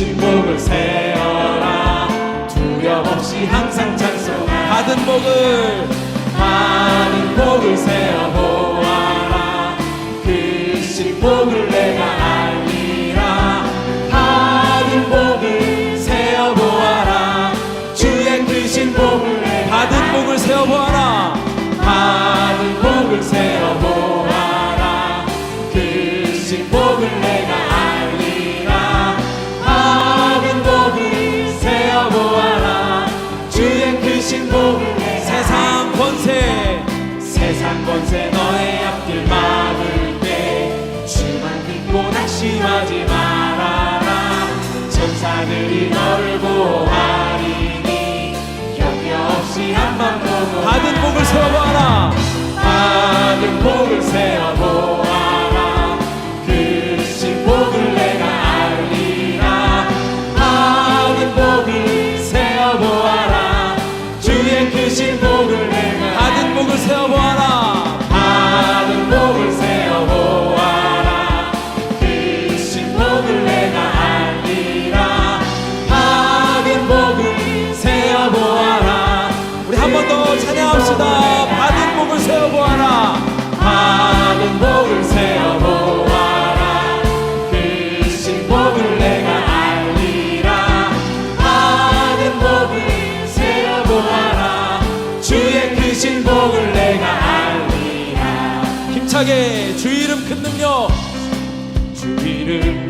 신복을 세어라. 두려움 없이 항상 찬송 받은 복을. 받은 복을 강하게 주 이름 큰 능력. 주 이름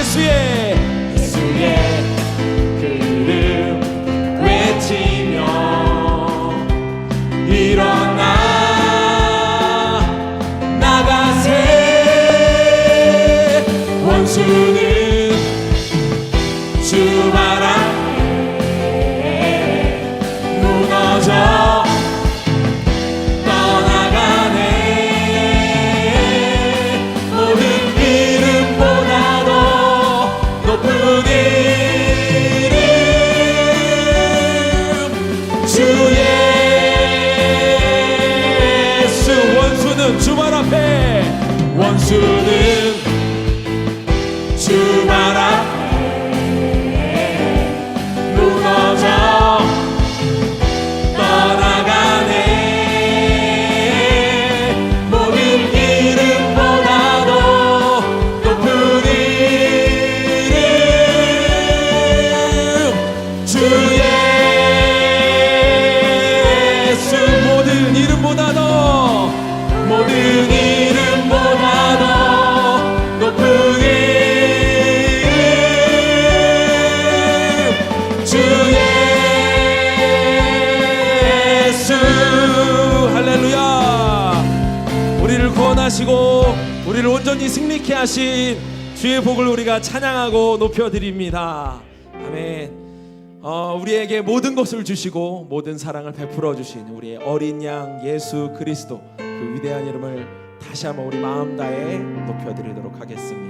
desviei. É 예수 할렐루야. 우리를 구원하시고 우리를 온전히 승리케 하신 주의 복을 우리가 찬양하고 높여드립니다. 아멘. 어, 우리에게 모든 것을 주시고 모든 사랑을 베풀어 주신 우리의 어린 양 예수 그리스도 그 위대한 이름을 다시 한번 우리 마음 다해 높여드리도록 하겠습니다.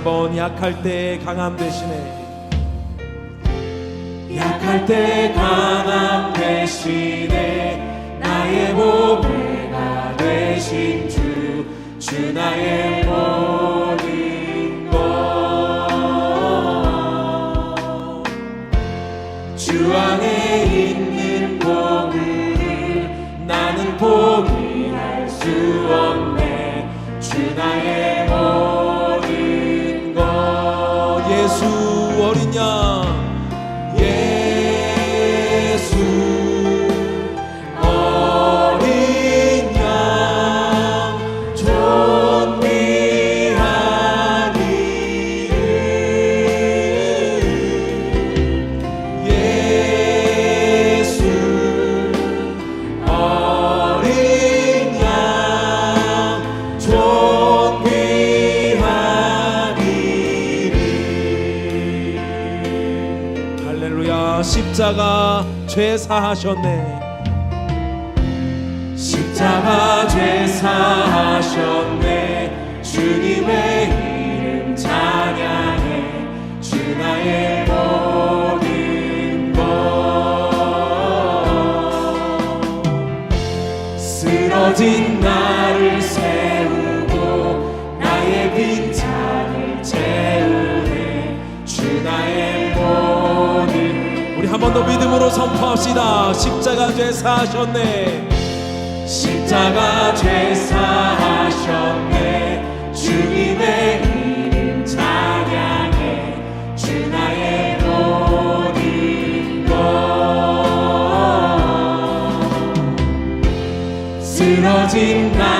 한번 약할 때 강함 대신에. 약할 때 강함 대신에 나의 보배가 되신 주, 주 나의 모 죄 사하셨네 번 더 믿음으로 선포합시다. 십자가 죄 사하셨네. 십자가 죄 사하셨네. 주님의 이름 찬양해. 주 나의 모든 것. 쓰러진 나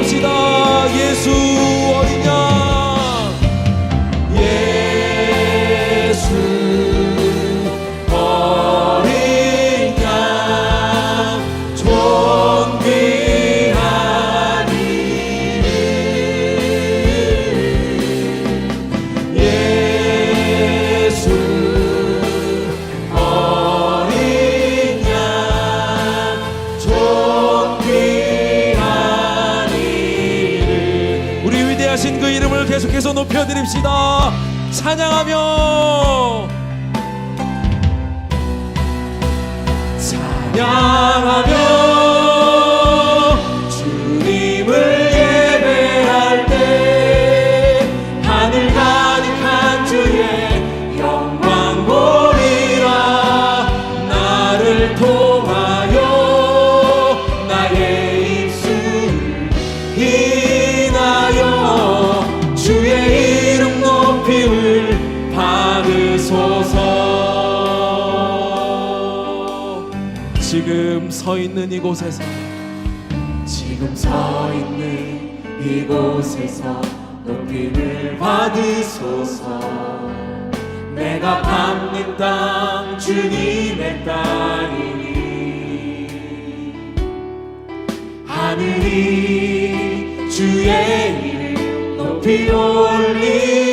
고백합시다. 예수 찬양하며 서 있는 이곳에서. 지금 서 있는 이곳에서 높임을 받으소서. 내가 밟는 땅 주님의 땅이니. 하늘이 주의 이름 높이 올리.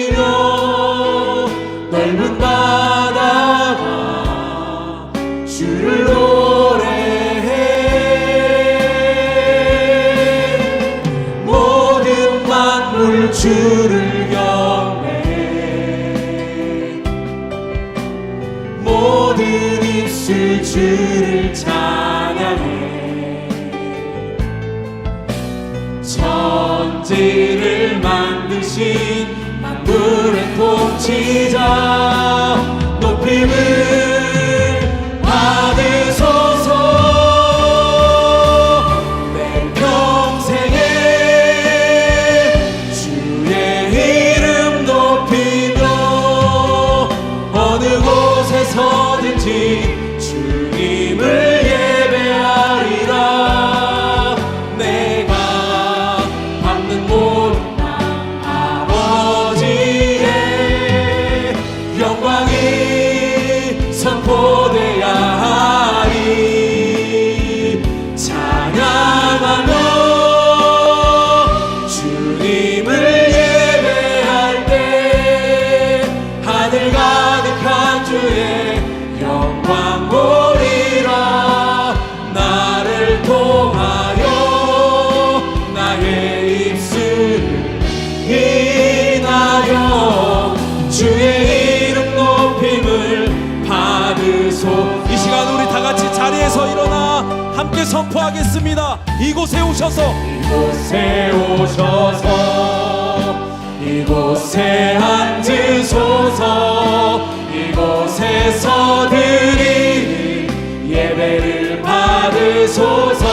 주를 선포하겠습니다. 이곳에 오셔서 이곳에 오셔서 이곳에 앉으소서 이곳에서 드리 예배를 받으소서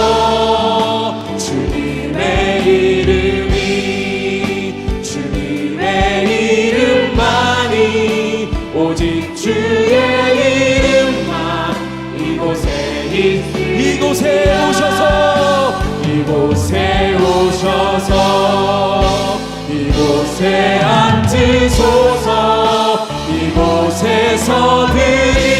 곁에 앉으소서 이곳에서 드리